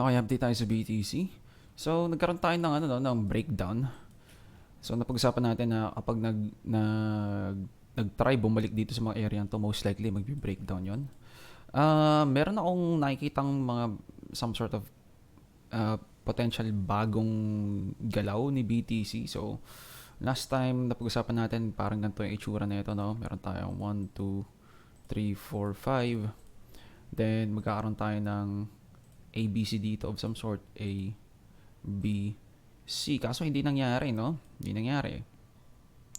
Okay, update tayo sa BTC. So, nagkaroon tayo ng ano no, ng breakdown. So, napag-usapan natin na kapag nag nag nag-try bumalik dito sa mga area to, most likely magbi-breakdown 'yon. Ah, meron akong nakikitang mga some sort of uh, potential bagong galaw ni BTC. So, last time napag-usapan natin parang ganito yung itsura nito, no? Meron tayong 1 2 3 4 5 Then magkakaroon tayo ng ABC dito of some sort, A, B, C. Kaso hindi nangyari, no? Hindi nangyari.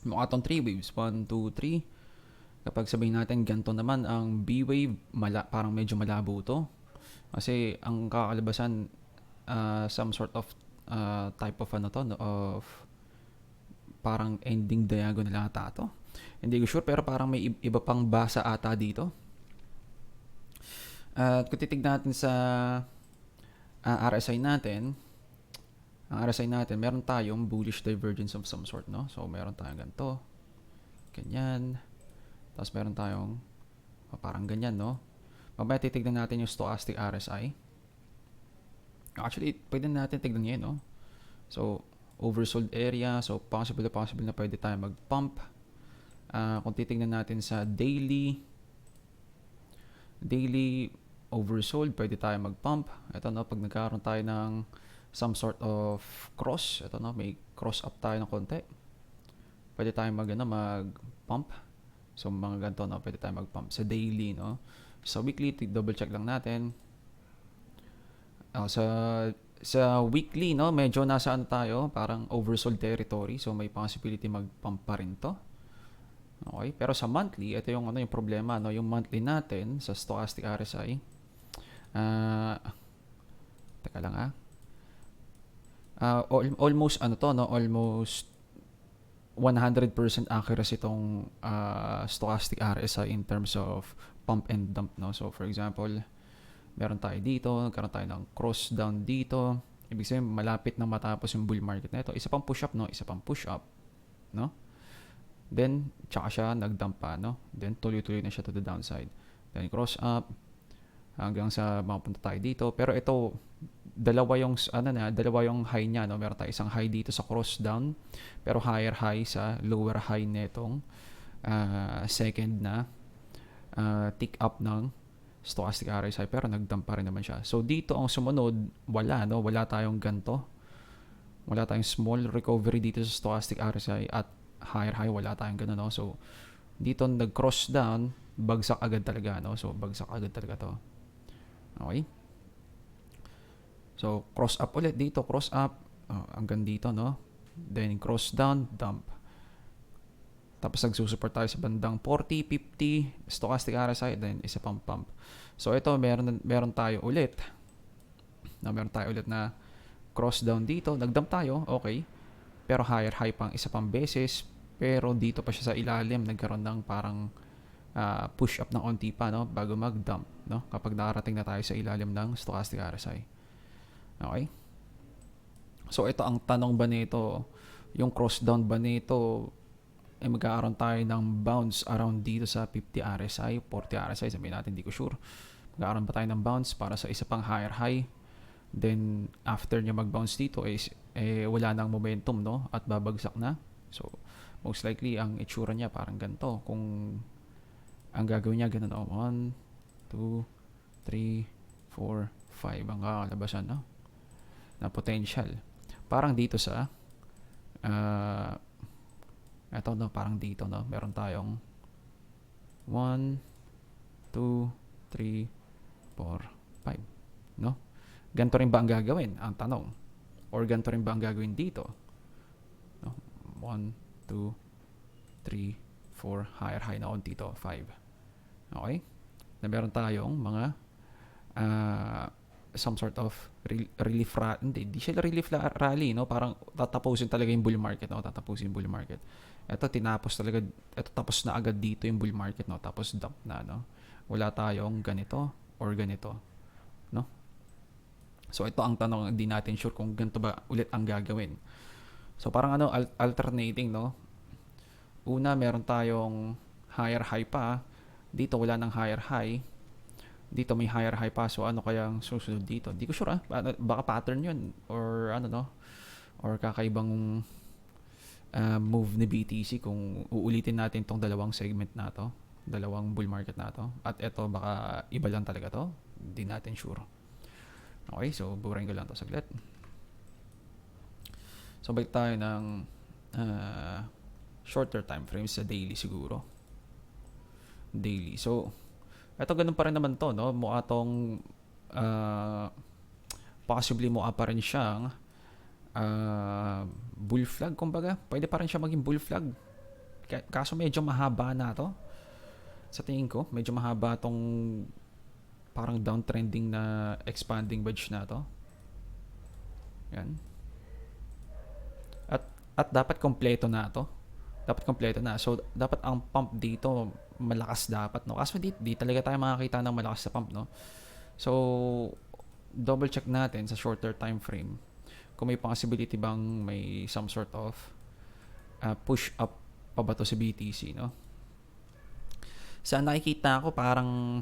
Mukha tong 3 waves. 1, 2, 3. Kapag sabihin natin ganito naman ang B wave, mala, parang medyo malabo to. Kasi ang kakalabasan, uh, some sort of uh, type of ano to, no, of parang ending diagonal ata to. Hindi ko sure pero parang may iba pang basa ata dito. At kung titignan natin sa uh, RSI natin, ang RSI natin, meron tayong bullish divergence of some sort, no? So, meron tayong ganito, ganyan, tapos meron tayong oh, parang ganyan, no? Mamaya titignan natin yung stochastic RSI. Actually, pwede natin tignan ngayon, no? So, oversold area, so possible na possible na pwede tayo mag-pump. Uh, kung titignan natin sa daily, daily oversold, pwede tayo mag-pump. Ito no, pag nagkaroon tayo ng some sort of cross, ito no, may cross up tayo ng konti. Pwede tayo mag, ano, mag-pump. So, mga ganito, no, pwede tayo mag-pump. Sa daily, no. Sa weekly, double check lang natin. Uh, sa sa weekly, no, medyo nasa ano tayo, parang oversold territory. So, may possibility mag-pump pa rin to. Okay, pero sa monthly, ito yung ano yung problema, no, yung monthly natin sa stochastic RSI. Uh, teka lang ah. Uh, al- almost ano to, no, almost 100% accuracy itong uh, stochastic RSI in terms of pump and dump, no. So for example, meron tayo dito, nagkaroon tayo ng cross down dito. Ibig sabihin, malapit na matapos yung bull market na ito. Isa pang push up, no? Isa pang push up, no? Then, tsaka siya nag-dump pa, no? Then, tuloy-tuloy na siya to the downside. Then, cross up, hanggang sa mapunta tayo dito. Pero ito, dalawa yung, ano na, dalawa yung high niya, no? Meron tayo isang high dito sa cross down, pero higher high sa lower high netong uh, second na uh, tick up ng stochastic RSI, pero nag-dump pa rin naman siya. So, dito ang sumunod, wala, no? Wala tayong ganto. Wala tayong small recovery dito sa stochastic RSI at higher high, wala tayong ganun, no? So, dito nag-cross down, bagsak agad talaga, no? So, bagsak agad talaga to. Okay? So, cross up ulit dito, cross up, uh, hanggang dito, no? Then, cross down, dump. Tapos, nagsusupport tayo sa bandang 40, 50, stochastic RSI, then isa pang pump. So, ito, meron, meron tayo ulit. Na meron tayo ulit na cross down dito. Nag-dump tayo, okay. Pero higher high pang isa pang beses. Pero dito pa siya sa ilalim, nagkaroon ng parang uh, push up ng onti pa no bago mag-dump no kapag nakarating na tayo sa ilalim ng stochastic RSI. Okay? So ito ang tanong ba nito, yung cross down ba nito ay eh, magkakaroon tayo ng bounce around dito sa 50 RSI, 40 RSI, sabihin natin, hindi ko sure. Magkakaroon ba tayo ng bounce para sa isa pang higher high? Then, after niya mag-bounce dito, is, eh, wala nang momentum, no? At babagsak na. So, most likely, ang itsura niya parang ganito. Kung ang gagawin niya, ganun, oh, 1, 2, 3, 4, 5 ang kakalabasan, no? Na potential. Parang dito sa, uh, eto, no, parang dito, no? Meron tayong 1, 2, 3, 4, 5, no? Ganito rin ba ang gagawin? Ang tanong. Or ganito rin ba ang gagawin dito? No? 1, 2, 3, 4, higher high na konti to, 5. Okay? Na meron tayong mga uh, some sort of relief rally. Hindi, hindi siya relief rally, no? Parang tatapusin talaga yung bull market, no? Tatapusin yung bull market. Ito, tinapos talaga, ito tapos na agad dito yung bull market, no? Tapos dump na, no? Wala tayong ganito or ganito, no? So, ito ang tanong, hindi natin sure kung ganito ba ulit ang gagawin. So, parang ano, al- alternating, no? Una, meron tayong higher high pa. Dito, wala nang higher high. dito may higher high pa. So, ano kaya ang susunod dito? Hindi ko sure ah. Ba- Baka pattern yun. Or ano no? Or kakaibang uh, move ni BTC kung uulitin natin tong dalawang segment na to. Dalawang bull market na to. At eto baka iba lang talaga to. Hindi natin sure. Okay, so burahin ko lang to saglit. So, balik tayo ng uh, shorter time frames sa daily siguro. Daily. So, eto ganun pa rin naman to, no? Mukha tong uh, possibly mukha pa rin siyang uh, bull flag, kumbaga. Pwede pa rin siya maging bull flag. Ka- Kaso medyo mahaba na to. Sa tingin ko, medyo mahaba tong parang downtrending na expanding wedge na to. Yan. At at dapat kompleto na to. Dapat kompleto na. So dapat ang pump dito malakas dapat no. Kaso di, di talaga tayo makakita ng malakas na pump no. So double check natin sa shorter time frame kung may possibility bang may some sort of uh, push up pa ba to si BTC no. Sa nakikita ko parang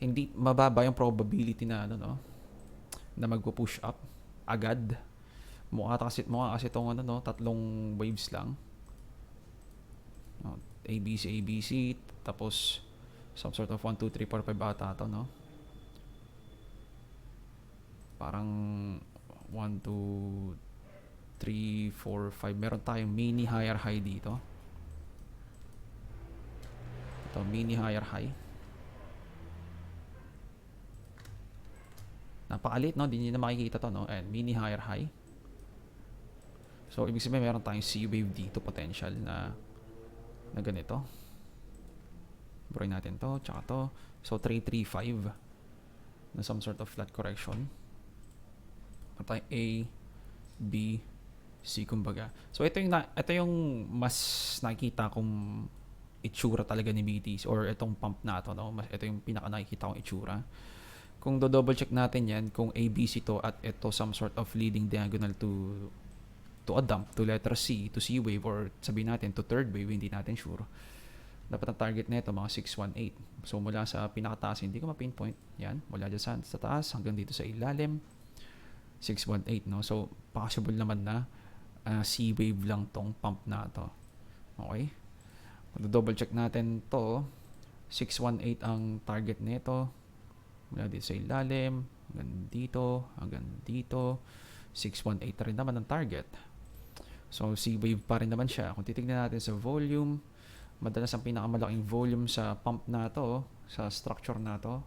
hindi mababa yung probability na ano no na magpo-push up agad. Mukha kasi mukha kasi tong ano no, tatlong waves lang. No, ABC ABC tapos some sort of 1 2 3 4 5 ata to no. Parang 1 2 3 4 5 meron tayong mini higher high dito. Ito mini higher high. Napakalit, no? Hindi na makikita to, no? And mini higher high. So, ibig sabihin, meron tayong C-wave dito potential na na ganito. Buray natin to, tsaka to. So, 335 na some sort of flat correction. Tayong A, B, C, kumbaga. So, ito yung, na, ito yung mas nakikita kong itsura talaga ni BTC or itong pump na to, no? Mas, ito yung pinaka nakikita kong itsura kung do double check natin yan kung ABC to at ito some sort of leading diagonal to to a to letter C to C wave or sabihin natin to third wave hindi natin sure. Dapat ang target nito mga 618 so mula sa pinakataas hindi ko ma-pinpoint. Yan mula dyan sa, sa taas hanggang dito sa ilalim. 618 no? So possible naman na uh, C wave lang tong pump na to. Okay? Kung double check natin to. 618 ang target nito. Mula dito sa ilalim, hanggang dito, hanggang dito. 618 rin naman ang target. So, C-wave pa rin naman siya. Kung titignan natin sa volume, madalas ang pinakamalaking volume sa pump na to, sa structure na to,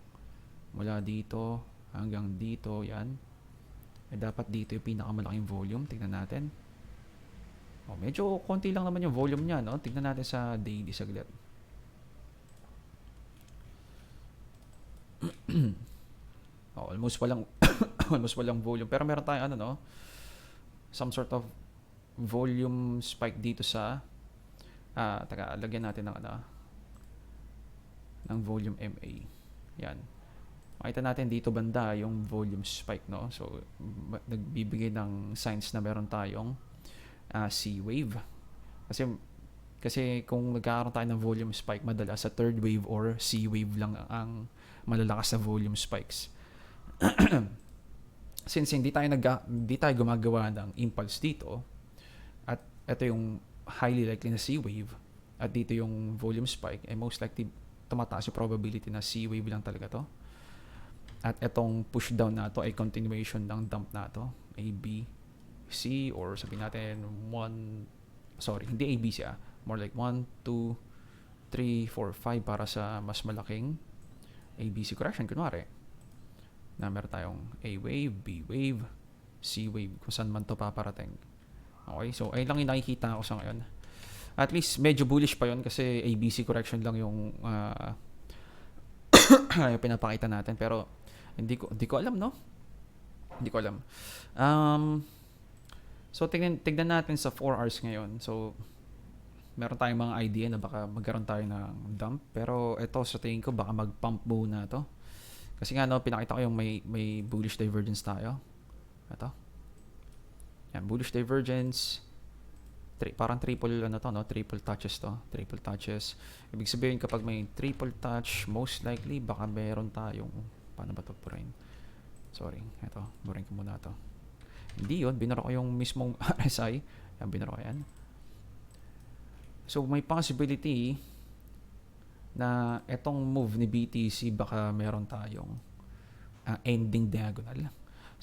mula dito hanggang dito, yan. Eh, dapat dito yung pinakamalaking volume. Tignan natin. Oh, medyo konti lang naman yung volume niya, no? Tignan natin sa daily saglit. oh, almost walang almost walang volume pero meron tayong ano no some sort of volume spike dito sa ah taga lagyan natin ng ano ng volume MA yan. Makita natin dito banda yung volume spike no? So nagbibigay ng signs na meron tayong uh, C wave kasi kasi kung nagkakaroon tayo ng volume spike madalas sa third wave or C wave lang ang malalakas na volume spikes. Since hindi tayo nag hindi tayo gumagawa ng impulse dito ito yung highly likely na C wave at dito yung volume spike eh most likely tumataas yung probability na C wave lang talaga to. At itong push down na to ay continuation ng dump na to. A, B, C or sabihin natin 1 sorry, hindi A, B, C ah. More like 1, 2, 3, 4, 5 para sa mas malaking ABC correction, kunwari, na meron tayong A wave, B wave, C wave, kung saan man to paparating. Okay, so ayun lang yung nakikita ko sa ngayon. At least medyo bullish pa yon kasi ABC correction lang yung uh, yung pinapakita natin pero hindi ko hindi ko alam no. Hindi ko alam. Um so tignan tignan natin sa 4 hours ngayon. So meron tayong mga idea na baka magkaroon tayo ng dump. Pero ito sa tingin ko baka mag-pump muna to. Kasi nga no, pinakita ko yung may, may bullish divergence tayo. Ito. Yan, bullish divergence. tri- parang triple ano to, no? Triple touches to. Triple touches. Ibig sabihin kapag may triple touch, most likely baka meron tayong paano ba to burahin? Sorry, eto, burahin ko muna to. Hindi yun, binara ko yung mismong RSI. Yan, binara ko yan. So, may possibility na etong move ni BTC baka meron tayong ah, ending diagonal.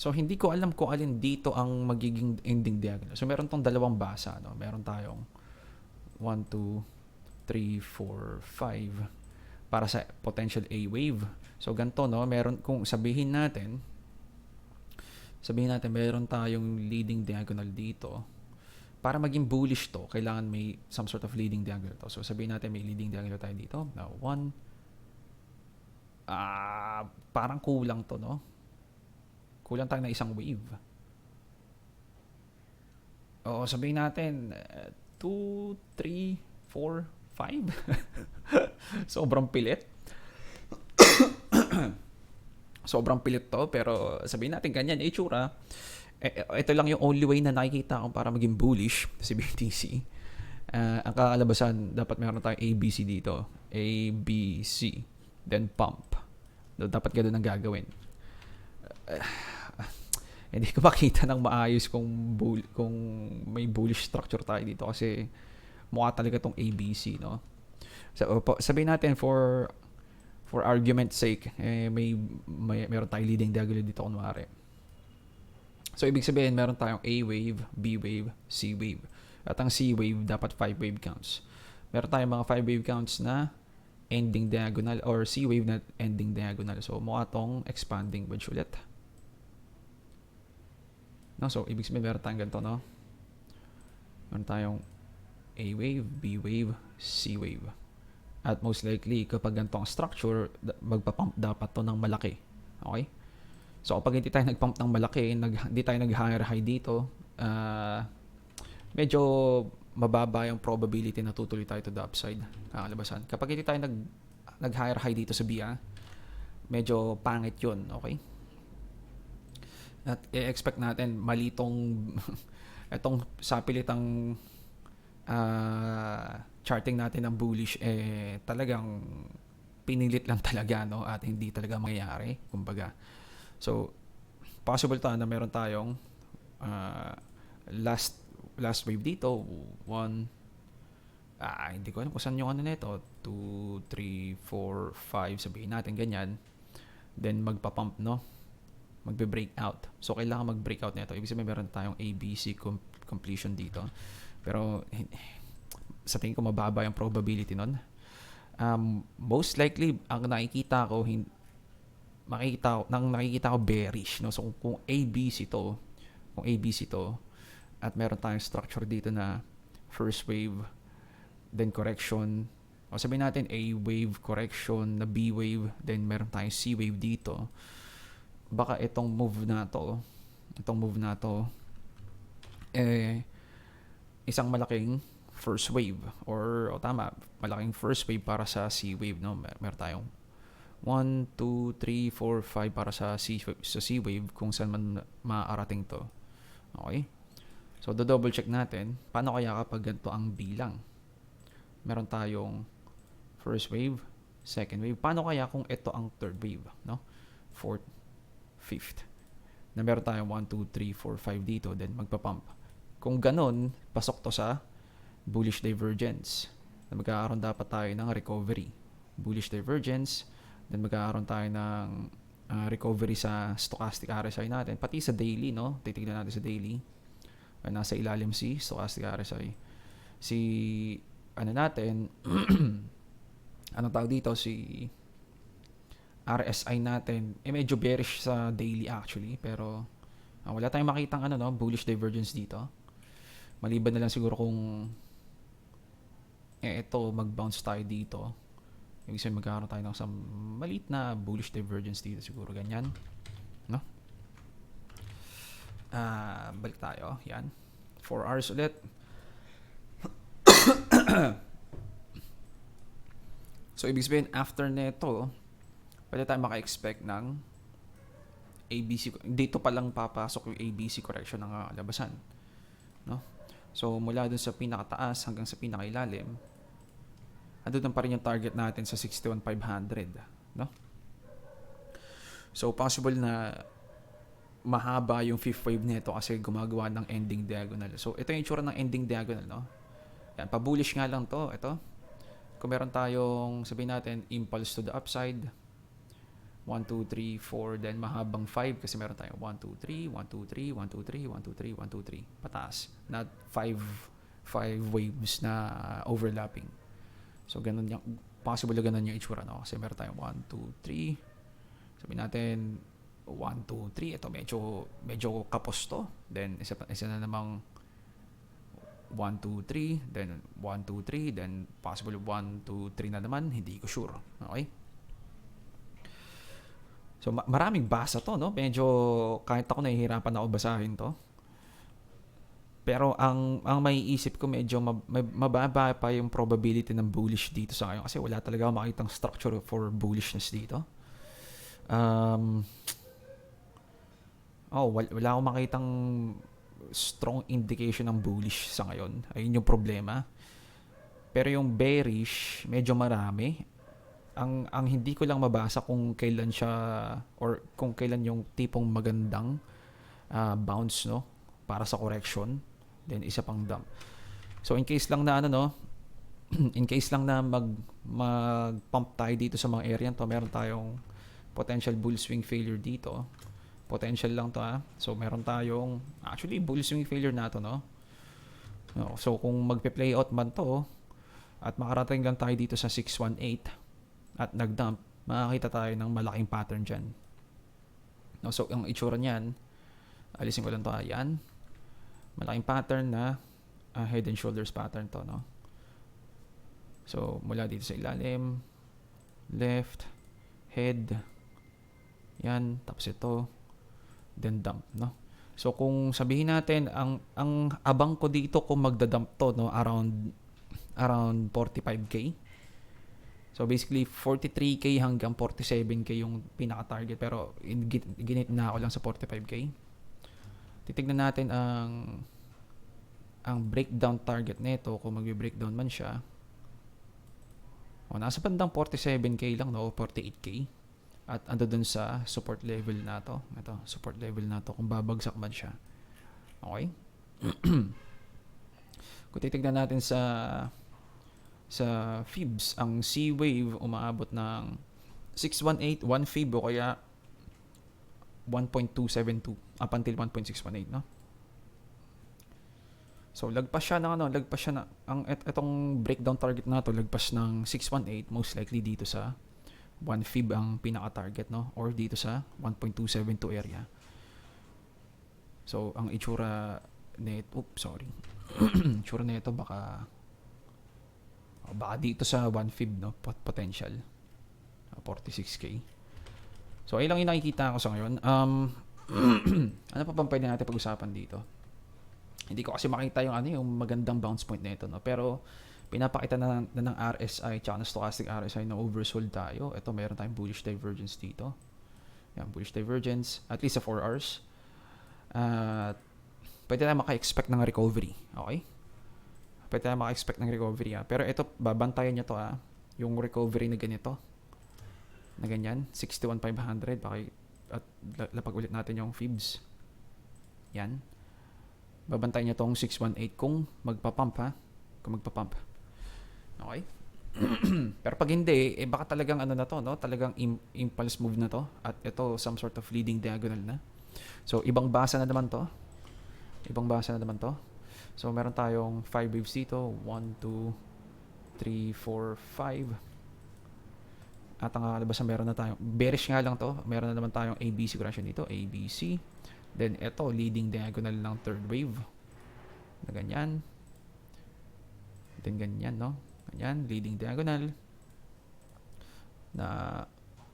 So, hindi ko alam kung alin dito ang magiging ending diagonal. So, meron tong dalawang basa. No? Meron tayong 1, 2, 3, 4, 5 para sa potential A wave. So, ganito, no? Meron, kung sabihin natin, sabihin natin, meron tayong leading diagonal dito. Para maging bullish to, kailangan may some sort of leading diagonal to. So, sabihin natin, may leading diagonal tayo dito. Now, 1, ah parang kulang to, no? Kulang tayo na isang wave. Oo, sabihin natin, 2, 3, 4, 5. Sobrang pilit. Sobrang pilit to, pero sabihin natin ganyan, eh, itsura. Eh, eh, ito lang yung only way na nakikita ko para maging bullish si BTC. Ah, ang kakalabasan, dapat meron tayong ABC dito. A, B, C. Then pump. Dapat ganun ang gagawin. Ah, hindi ko makita ng maayos kung bull, kung may bullish structure tayo dito kasi mukha talaga tong ABC, no? So, sabihin natin for for argument's sake, eh, may, may meron tayong leading diagonal dito kunwari. So, ibig sabihin, meron tayong A wave, B wave, C wave. At ang C wave, dapat 5 wave counts. Meron tayong mga 5 wave counts na ending diagonal or C wave na ending diagonal. So, mukha tong expanding wedge ulit. No? So, ibig sabihin, meron tayong ganito, no? Meron tayong A wave, B wave, C wave. At most likely, kapag ganito ang structure, magpapump dapat to ng malaki. Okay? So, kapag hindi tayo nagpump ng malaki, nag, hindi tayo nag-higher high dito, ah, medyo mababa yung probability na tutuloy tayo to the upside, kakalabasan. Kapag hindi tayo nag, nag-higher high dito sa BIA, medyo pangit yun, okay? At i-expect natin malitong itong sapilitang ah charting natin ng bullish eh talagang pinilit lang talaga no? At hindi talaga mangyayari kumbaga. So possible ta na meron tayong ah, last last wave dito. One ah hindi ko alam kung saan yung ano nito. 2 3 4 5 sabihin natin ganyan. Then magpa-pump no magbe-break out so kailangan mag-break out nito ibig sabihin meron tayong ABC com- completion dito pero sa tingin ko mababa yung probability nun. Um, most likely, ang nakikita ko, hin- makikita ko, nang nakikita ko bearish. No? So, kung, kung ABC to, kung ABC to, at meron tayong structure dito na first wave, then correction, o sabihin natin A wave, correction, na B wave, then meron tayong C wave dito, baka itong move na to, itong move na to, eh, isang malaking first wave. Or o tama malaking first wave para sa C wave no? Mer- meron tayong 1 2 3 4 5 para sa C sa C wave kung saan man maaarating to. Okay? So do double check natin paano kaya kapag ganito ang bilang? Meron tayong first wave second wave. Paano kaya kung ito ang third wave no? Fourth fifth na meron tayong 1 2 3 4 5 dito then magpa-pump kung ganun pasok to sa bullish divergence. Na magkakaroon dapat tayo ng recovery. Bullish divergence. Then magkakaroon tayo ng ah, recovery sa stochastic RSI natin. Pati sa daily, no? Titignan natin sa daily. Ah, nasa ilalim si stochastic RSI. Si, ano natin, anong tawag dito? Si RSI natin, eh medyo bearish sa daily actually. Pero, ah, wala tayong makitang ano, no? Bullish divergence dito. Maliban na lang siguro kung eh ito mag-bounce tayo dito. Ibig sabihin magkakaroon tayo ng isang maliit na bullish divergence dito siguro ganyan. No? Ah, balik tayo. Yan. 4 hours ulit. so ibig sabihin after neto, pwede tayo maka-expect ng ABC dito pa lang papasok yung ABC correction ng ah, labasan. No? So, mula dun sa pinakataas hanggang sa pinakailalim, andun pa rin yung target natin sa 61,500. No? So, possible na mahaba yung fifth wave nito kasi gumagawa ng ending diagonal. So, ito yung itsura ng ending diagonal, no? Yan, pa-bullish nga lang to. Ito. Kung meron tayong, sabihin natin, impulse to the upside, 1, 2, 3, 4, then mahabang 5 kasi meron tayong 1, 2, 3, 1, 2, 3, 1, 2, 3, 1, 2, 3, 1, 2, 3. Pataas. Not 5 5 waves na overlapping. So, ganun yung, possible na ganun yung itsura, no? Kasi meron tayong 1, 2, 3. Sabihin natin, 1, 2, 3. Ito medyo, medyo kapos to. Then, isa, isa na namang 1, 2, 3. Then, 1, 2, 3. Then, possible 1, 2, 3 na naman. Hindi ko sure. Okay? So, ma- maraming basa to, no? Medyo, kahit ako nahihirapan ako basahin to. Pero ang ang may isip ko medyo mab- mababa pa yung probability ng bullish dito sa ngayon kasi wala talaga ako makitang structure for bullishness dito. Um, oh, wala, wala akong makitang strong indication ng bullish sa ngayon. Ayun yung problema. Pero yung bearish, medyo marami. Ang ang hindi ko lang mabasa kung kailan siya or kung kailan yung tipong magandang ah, bounce no para sa correction. Then isa pang dump. So in case lang na ano no, in case lang na mag mag-pump tayo dito sa mga area to, meron tayong potential bull swing failure dito. Potential lang to ha. So meron tayong actually bull swing failure na to no. No, so kung magpe-play out man to at makarating lang tayo dito sa 618 at nag-dump, makakita tayo ng malaking pattern dyan. No, so ang itsura niyan, alisin ko lang to, ayan. Malaking pattern na ah, head and shoulders pattern to, no? So, mula dito sa ilalim, left, head, yan, tapos ito, then dump, no? So, kung sabihin natin, ang, ang abang ko dito kung magdadump to, no, around, around 45k. So, basically, 43k hanggang 47k yung pinaka-target. Pero, in, gin- ginit na ako lang sa 45k. Titignan natin ang ang breakdown target nito kung magbe-breakdown man siya. O, nasa bandang 47k lang, no? O 48k. At ando dun sa support level na to. Ito, support level na to. Kung babagsak man siya. Okay? kung titignan natin sa sa fibs, ang C wave umaabot ng 618, 1 fib o kaya 1.272 up until 1.618, no? So lagpas siya ng ano, lagpas siya na ang et, etong breakdown target na to lagpas ng 618 most likely dito sa 1 fib ang pinaka target no or dito sa 1.272 area. So ang itsura net oops sorry. itsura nito baka baka dito sa 1 fib no pot- potential Uh, 46k. So ayun lang yung nakikita ko sa ngayon. Um ano pa bang pwede natin pag-usapan dito? Hindi ko kasi makita yung ano yung magandang bounce point nito no. Pero pinapakita na, na ng RSI tsaka ng stochastic RSI na oversold tayo. Ito meron tayong bullish divergence dito. Yan, bullish divergence at least sa 4 hours. At pwede tayo maka-expect ng recovery. Okay? Pwede tayo maka-expect ng recovery ha. Pero ito, babantayan nyo to ha. Yung recovery na ganito. Na ganyan. 61,500. Baka at la- lapag ulit natin yung fibs. Yan. Babantayan nyo tong 618 kung magpa-pump ha. Kung magpa-pump. Okay? Pero pag hindi, eh baka talagang ano na to, no? Talagang im- impulse move na to. At ito, some sort of leading diagonal na. So, ibang basa na naman to. Ibang basa na naman to. So, meron tayong 5 waves dito. 1, 2, 3, 4, 5. At ang kalabas na meron na tayong, bearish nga lang to. Meron na naman tayong ABC correction dito. ABC. Then, ito, leading diagonal ng third wave. Na ganyan. Then, ganyan, no? Ganyan, leading diagonal. Na,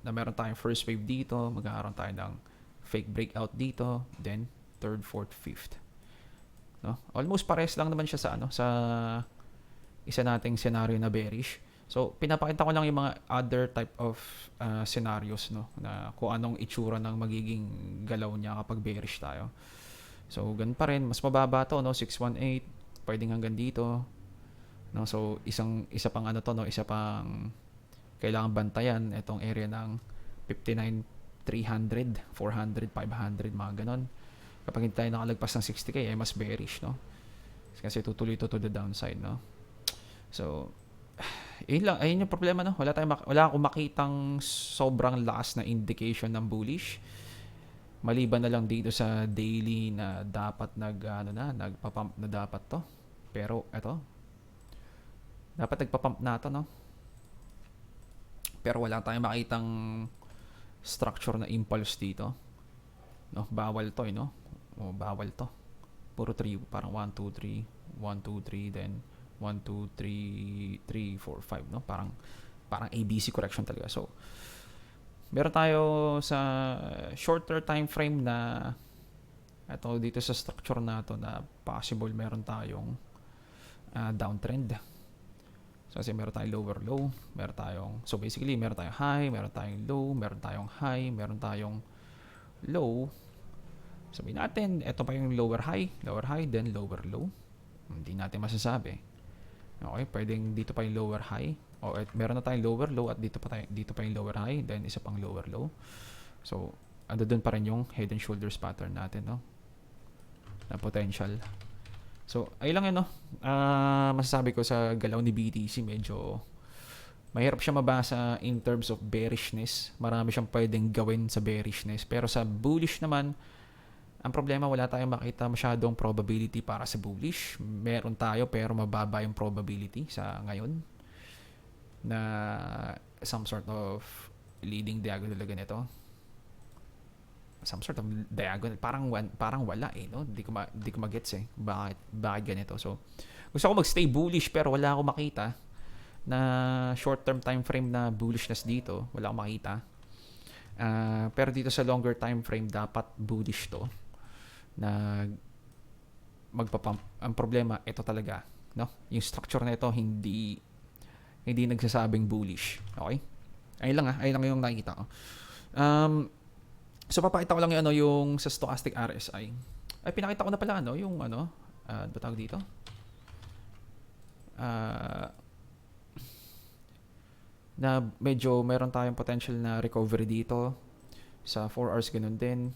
na meron tayong first wave dito. Magkakaroon tayo ng fake breakout dito. Then, third, fourth, fifth. No? Almost pares lang naman siya sa ano, sa isa nating scenario na bearish. So, pinapakita ko lang yung mga other type of uh, scenarios, no? Na kung anong itsura ng magiging galaw niya kapag bearish tayo. So, ganun pa rin. Mas mababa to, no? 618. pwedeng hanggang dito. No, so isang isa pang ano to no, isa pang kailangan bantayan itong area ng 59 300, 400, 500 mga ganon. Kapag hindi tayo nakalagpas ng 60k ay mas bearish no. Kasi tutuloy to to the downside no. So yun lang, ayun yung problema no. Wala tayong wala akong makitang sobrang lakas na indication ng bullish. Maliban na lang dito sa daily na dapat nag ano na, nagpa-pump na dapat to. Pero eto. Dapat nagpa-pump na to no. Pero wala tayong makitang structure na impulse dito. No, bawal to, eh, no? O, bawal to. Puro 3, parang 1 2 3, 1 2 3 then 1 2 3 3 4 5, no? Parang parang ABC correction talaga. So, meron tayo sa shorter time frame na ito dito sa structure na to na possible meron tayong ah, downtrend. So, kasi meron tayong lower low, meron tayong, so basically, meron tayong high, meron tayong low, meron tayong high, meron tayong low. Sabihin natin, ito pa yung lower high, lower high, then lower low. Hindi natin masasabi. Okay, pwedeng dito pa yung lower high, o et, meron na tayong lower low at dito pa tayo, dito pa yung lower high, then isa pang lower low. So, ando dun pa rin yung head and shoulders pattern natin, no? Na potential. So, ay lang yun, no? Ah, masasabi ko sa galaw ni BTC, medyo mahirap siya mabasa in terms of bearishness. Marami siyang pwedeng gawin sa bearishness. Pero sa bullish naman, ang problema, wala tayong makita masyadong probability para sa bullish. Meron tayo, pero mababa yung probability sa ngayon na some sort of leading diagonal talaga nito. Some sort of diagonal. Parang parang wala eh no? Hindi ko ma- hindi ko magets eh bakit bakit ganito. So gusto ko magstay bullish pero wala akong makita na short term time frame na bullishness dito. Wala akong makita. Ah, pero dito sa longer time frame dapat bullish to na magpapump ang problema ito talaga no? Yung structure na ito hindi hindi nagsasabing bullish okay? Ayun lang ah. Ayun lang yung nakikita ko. Um So papakita ko lang yung ano yung sa stochastic RSI. Ay pinakita ko na pala ano yung ano uh, ba tawag dito? Ah na medyo meron tayong potential na recovery dito. Sa 4 hours ganun din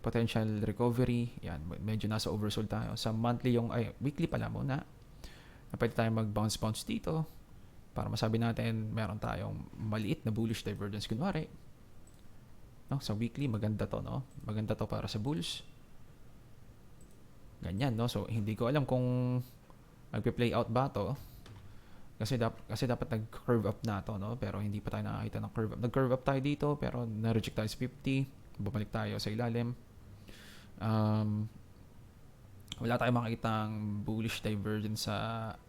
potential recovery. Yan medyo nasa oversold tayo. Sa monthly yung ay weekly pala muna. Na pwede tayong mag bounce bounce dito. Para masabi natin meron tayong maliit na bullish divergence. Kunwari no sa weekly maganda to no? Maganda to para sa bulls. Ganyan no? So hindi ko alam kung magpe-play out ba to. Kasi dap kasi dapat nag-curve up na to no? Pero hindi pa tayo nakakita ng curve up. Nag-curve up tayo dito pero na-reject tayo sa 50 bumalik tayo sa ilalim um, wala tayong makitang bullish divergence sa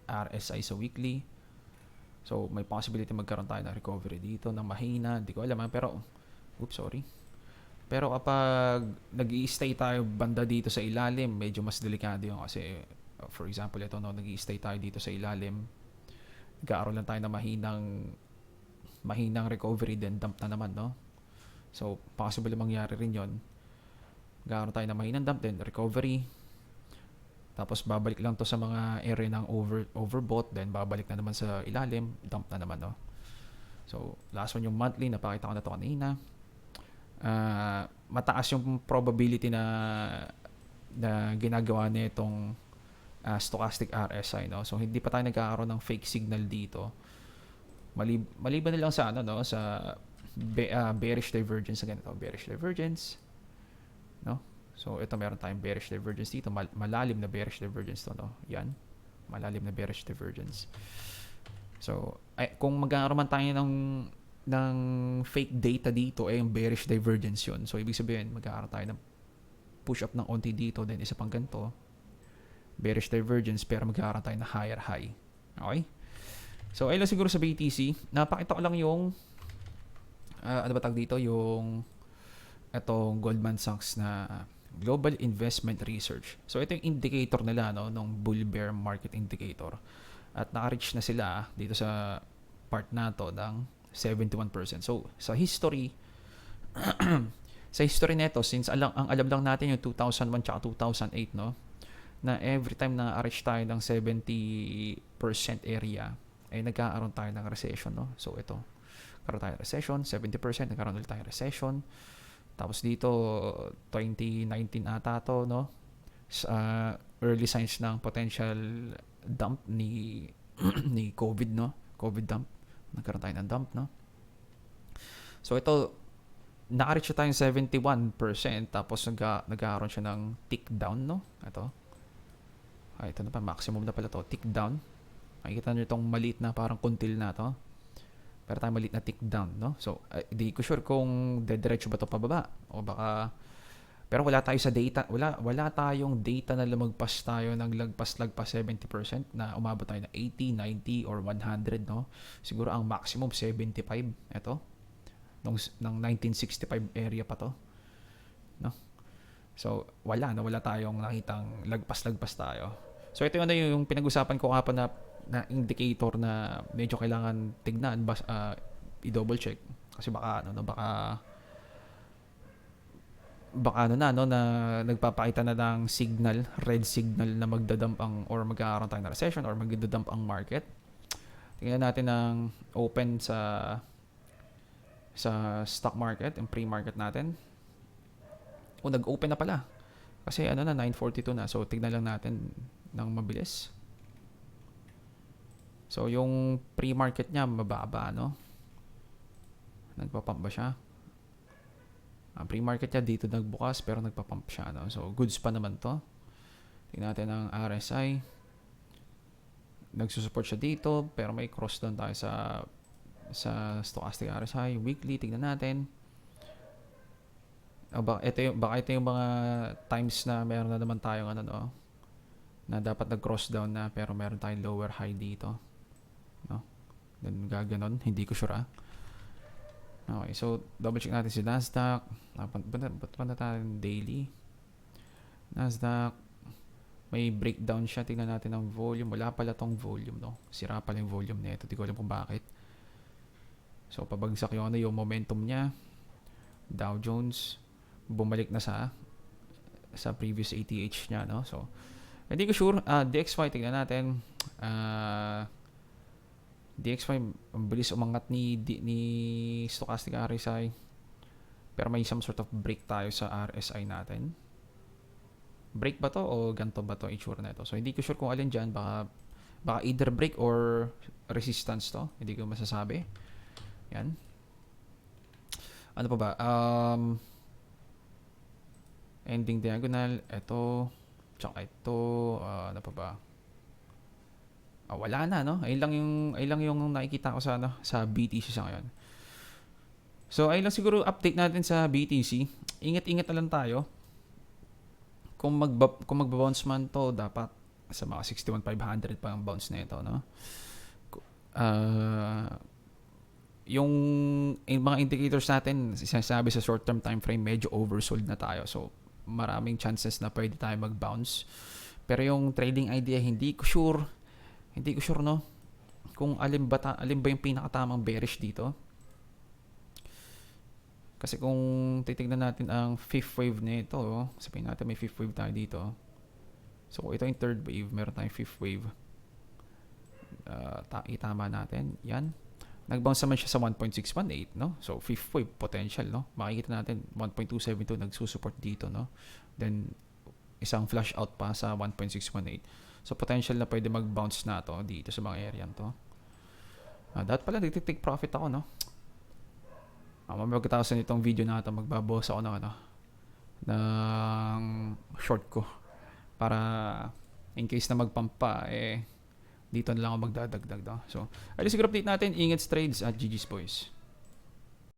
RSI sa weekly. So may possibility magkaroon tayo ng recovery dito ng mahina hindi ko alam ah, pero oops sorry. Pero kapag nag stay tayo banda dito sa ilalim medyo mas delikado yun kasi for example ito no nag stay tayo dito sa ilalim nag-aaroon lang tayo ng mahinang mahinang recovery then dump na naman no? So possible mangyari rin yon nag-aaroon tayo ng mahinang dump then recovery. Tapos babalik lang to sa mga area ng over overbought then babalik na naman sa ilalim dump na naman no? So last one yung monthly napakita ko na to kanina. Ah, mataas yung probability na na ginagawa nitong uh, stochastic RSI no? So hindi pa tayo nagkakaroon ng fake signal dito. Malib maliban na lang sa ano no? Sa be- ah, bearish divergence na ganito bearish divergence so ito meron tayong bearish divergence dito mal- malalim na bearish divergence to no yan malalim na bearish divergence so ay, kung magkakaroon tayo ng ng fake data dito ay yung bearish divergence yun. So, ibig sabihin, magkakaroon tayo ng push up ng onti dito, then isa pang ganito. Bearish divergence, pero magkakaroon tayo ng higher high. Okay? So, ayun lang siguro sa BTC. Napakita ko lang yung uh, ano ba tag dito? Yung itong Goldman Sachs na Global Investment Research. So, ito yung indicator nila, no? Nung bull bear market indicator. At naka-reach na sila dito sa part na to ng 71%. So, sa history, sa history nito, since alam, ang alam lang natin yung 2001 tsaka 2008, no? na every time na reach tayo ng 70% area, ay nagkakaroon tayo ng recession, no? So, ito. Karoon tayo ng recession, 70%, nagkaroon ulit tayo ng recession. Tapos dito, 2019 ata to, no? Sa early signs ng potential dump ni ni COVID, no? COVID dump. Nagkaroon tayo ng dump, no? So, ito, naka-reach tayo ng 71%, tapos nag nagkakaroon siya ng tick down, no? Ito. Ah, ito na pa, maximum na pala to. Tick down. Makikita nyo itong maliit na parang kuntil na to. Pero tayo maliit na tick down, no? So, eh, di ko sure kung dediretso ba to pababa. O baka... Pero wala tayo sa data. Wala, wala tayong data na lumagpas tayo ng lagpas-lagpas 70% na umabot tayo na 80, 90, or 100, no? Siguro ang maximum 75. Ito. Nung, ng 1965 area pa to. No? So, wala na. Wala tayong nakitang lagpas-lagpas tayo. So, ito yung, yung pinag-usapan ko kapon na na indicator na medyo kailangan tignan bas uh, i-double check. Kasi baka ano no baka baka ano na no na nagpapakita na ng signal red signal na magdadump ang or magkakaroon tayo ng recession or magdadump ang market. Tingnan natin ng open sa sa stock market yung pre-market natin. O nag-open na pala. Kasi ano na 942 na. So tignan lang natin ng mabilis So, yung pre-market niya, mababa, no? Nagpa-pump ba siya? Ang pre-market niya dito nagbukas, pero nagpa-pump siya, no? So, goods pa naman to. Tingnan natin ang RSI. Nagsusupport siya dito, pero may cross down tayo sa sa stochastic RSI. Weekly, tignan natin. O baka, ito yung, baka ito yung mga times na meron na naman tayong ano, no? Na dapat nag-cross down na, pero meron tayong lower high dito. No? Then gaganon, hindi ko sure ah. Okay, so double check natin si Nasdaq. Ba't pa na tayo daily? Nasdaq. May breakdown siya. Tingnan natin ang volume. Wala pala tong volume, no? Sira pala yung volume nito. Hindi ko alam kung bakit. So, pabagsak yung ano, yung momentum niya. Dow Jones. Bumalik na sa sa previous ATH niya, no? So, hindi ko sure. Uh, DXY, tingnan natin. Ah... Uh, DXY ang bilis umangat ni ni stochastic RSI pero may some sort of break tayo sa RSI natin. Break ba to o ganto ba to itsura na ito so hindi ko sure kung alin dyan. Baka baka either break or resistance to. Hindi ko masasabi. Yan. Ano pa ba? Um ending diagonal. Ito tsaka ito. Uh, ano pa ba ah, wala na no? Ayun lang yung ayun lang yung nakikita ko sa ano sa BTC sa ngayon. So ayun lang siguro update natin sa BTC ingat-ingat na lang tayo. Kung mag kung magba-bounce man to dapat sa mga 61,500 pa ang bounce na ito no? Uh, yung, yung mga indicators natin sinasabi sa short term time frame medyo oversold na tayo. So maraming chances na pwede tayo mag-bounce. Pero yung trading idea hindi ko sure hindi ko sure no kung alin ba, ta- alin ba yung pinakatamang bearish dito. Kasi kung titignan natin ang fifth wave nito, oh, sabihin natin may fifth wave tayo dito. So ito yung third wave, meron tayong fifth wave. Uh, ta- itama natin. Yan. Nag-bounce naman siya sa 1.618, no? So fifth wave potential, no? Makikita natin 1.272 nagsusupport dito, no? Then isang flash out pa sa 1.618. So, potential na pwede mag-bounce na to dito sa mga area to. Ah, dapat pala nagtitake profit ako, no? Ah, mamaya pagkatapos nitong video na ito, magbabawas ako ng ano, ng short ko. Para in case na magpump pa, eh, dito na lang ako magdadagdag. No? So, ayun siguro update natin. Ingat trades at GG's Boys.